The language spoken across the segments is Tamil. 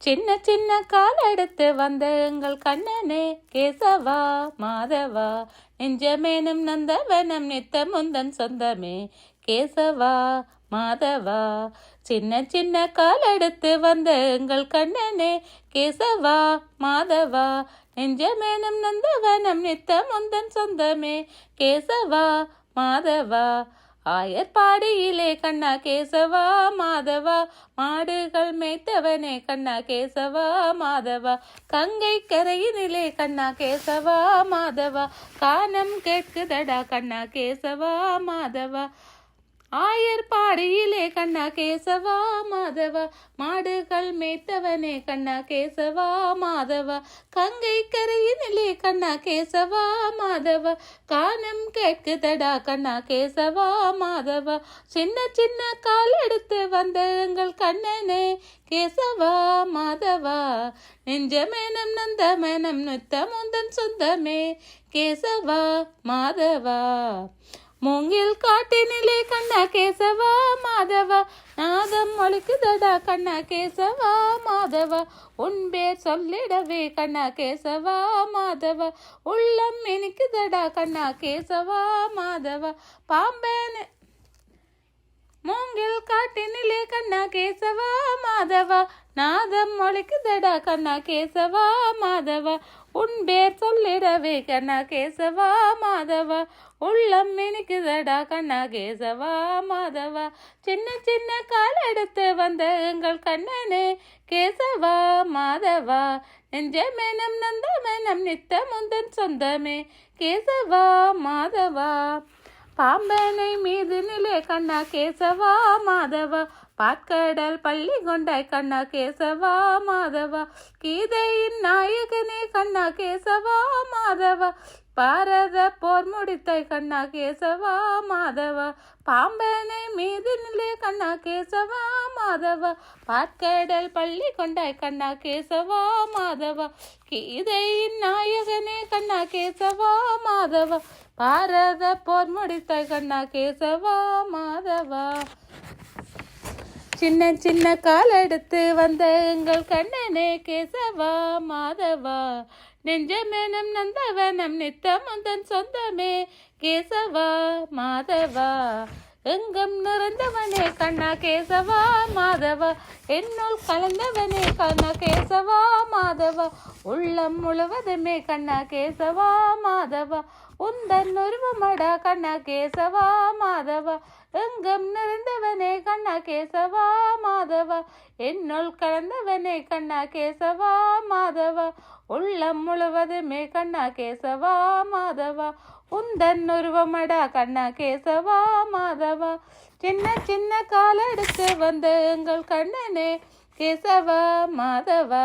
சின்ன சின்ன கால் எடுத்து வந்த எங்கள் கண்ணனே கேசவா மாதவா. நெஞ்சமேனும் நந்தவனம் நித்த முந்தன் சொந்தமே கேசவா மாதவா. சின்ன சின்ன கால் எடுத்து வந்த எங்கள் கண்ணனே கேசவா மாதவா. நெஞ்சமேனும் நந்தவனம் நித்த முந்தன் சொந்தமே கேசவா மாதவா. ஆயர்பாடியிலே கண்ணா கேசவா மாதவா மாடுகள் மேய்த்தவனே கண்ணா கேசவா மாதவா கங்கை கரையினிலே கண்ணா கேசவா மாதவா கானம் கேட்குதடா கண்ணா கேசவா மாதவா. ஆயர்பாடியிலே கண்ணா கேசவா மாதவா மாடுகள் மேய்த்தவனே கண்ணா கேசவா மாதவா கங்கை கரையினிலே கண்ணா கேசவா மாதவா கானம் கேட்குதடா கண்ணா கேசவா மாதவா சின்ன சின்ன கால் எடுத்து வந்த எங்கள் கண்ணனே கேசவா மாதவா நெஞ்சமேனம் நந்தமேனம் நித்தமுந்தன் சொந்தமே கேசவா மாதவா. மூங்கில் காட்டினிலே கண்ணா கேசவா மாதவா நாதம் ஒழுக்குதடா கண்ணா கேசவா மாதவா உன் பேர் சொல்லிடவே கண்ணா கேசவா மாதவா உள்ளம் இனிக்குதடா கண்ணா கேசவா மாதவா பாம்பேன மூங்கில் காட்டினிலே கண்ணா கேசவா மாதவா நாதம் ஒழிக்குதடா கண்ணா கேசவா மாதவா? உன் பேர் சொல்லிடவே கண்ணா கேசவா மாதவா? உள்ளம் இனிக்குதடா கண்ணா கேசவா மாதவா? சின்ன சின்ன கால் எடுத்து வந்த எங்கள் கண்ணனே கேசவா மாதவா? நெஞ்சமெனம் நந்தமெனம் நித்த முந்தன் சொந்தமே கேசவா மாதவா? பாம்பனை மீது நிலை கண்ணா கேசவா மாதவா. பாட்கடல் பள்ளி கொண்டாய் கண்ணா கேசவா மாதவா. கீதையின் நாயகனே கண்ணா கேசவா மாதவா. பாரத போர் முடித்தாய் கண்ணா கேசவா மாதவா? பாம்பனை மீது நிலை கண்ணா கேசவா மாதவா? பாற்கடல் பள்ளி கொண்டாய் கண்ணா கேசவா மாதவா? கீதையின் நாயகனே கண்ணா கேசவா மாதவா? பாரத போர் முடித்தாய் கண்ணா கேசவா மாதவா? சின்ன சின்ன கால் எடுத்து வந்த எங்கள் கண்ணனே கேசவா மாதவா? நெஞ்சமெனும் நந்தவனம் நித்தம் தன் சொந்தமே. கேசவா மாதவா எங்கும் நிறந்தவனே கண்ணா கேசவா மாதவா. என்னுள் கலந்தவனே கண்ணா கேசவா மாதவா. உள்ளம் முழுவதுமே கண்ணா கேசவா மாதவா. உந்தன் உருவமடா கண்ணா கேசவா மாதவா எங்கும் நிறைந்தவனே கண்ணா கேசவா மாதவா என்னுள் கலந்தவனே கண்ணா கேசவா மாதவா உள்ளம் முழுவதுமே கண்ணா கேசவா மாதவா உந்தன் உருவமடா கண்ணா கேசவா மாதவா. சின்ன சின்ன கால் எடுத்து வந்த எங்கள் கண்ணனே கேசவா மாதவா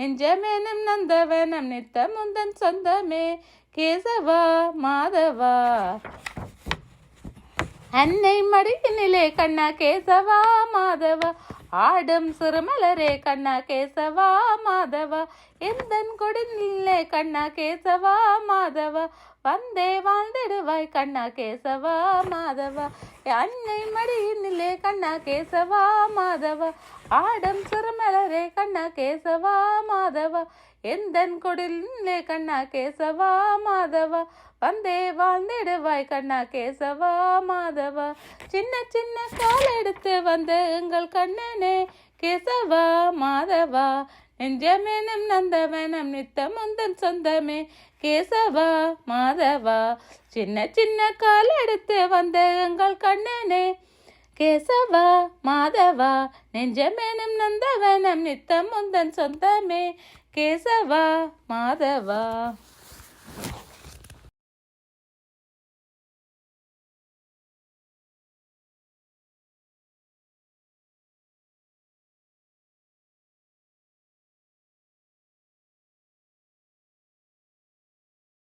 நெஞ்சமேனும் நந்தவனம் நித்த முந்தன் சொந்தமே. கேசவா மாதவா. அன்னை மடியினிலே கண்ணா கேசவா மாதவா. ஆடும் சிறுமலரே கண்ணா கேசவா மாதவா. எந்தன் கொடிநிலே கண்ணா கேசவா மாதவா. வந்தே வாழ்ந்திடுவாய் கண்ணா கேசவா மாதவா. அன்னை மடியினிலே கண்ணா கேசவா மாதவா. ஆடம் சிறுமலரே கண்ணா கேசவா மாதவா. எந்தன் கொடிலே கண்ணா கேசவா மாதவா. வந்தே வாழ்ந்திடுவாய் கண்ணா கேசவா மாதவா. சின்ன சின்ன கால் எடுத்து வந்த எங்கள் கண்ணனே. கேசவா மாதவா. நெஞ்சமெனும் நந்தவனம் நித்த முந்தன் சொந்தமே. கேசவா மாதவா சின்ன சின்ன கால் எடுத்து வந்த எங்கள் கண்ணனே. கேசவா மாதவா நெஞ்சமெனும் நந்தவனம் நித்தம் முந்தன் சொந்தமே. கேசவா மாதவா.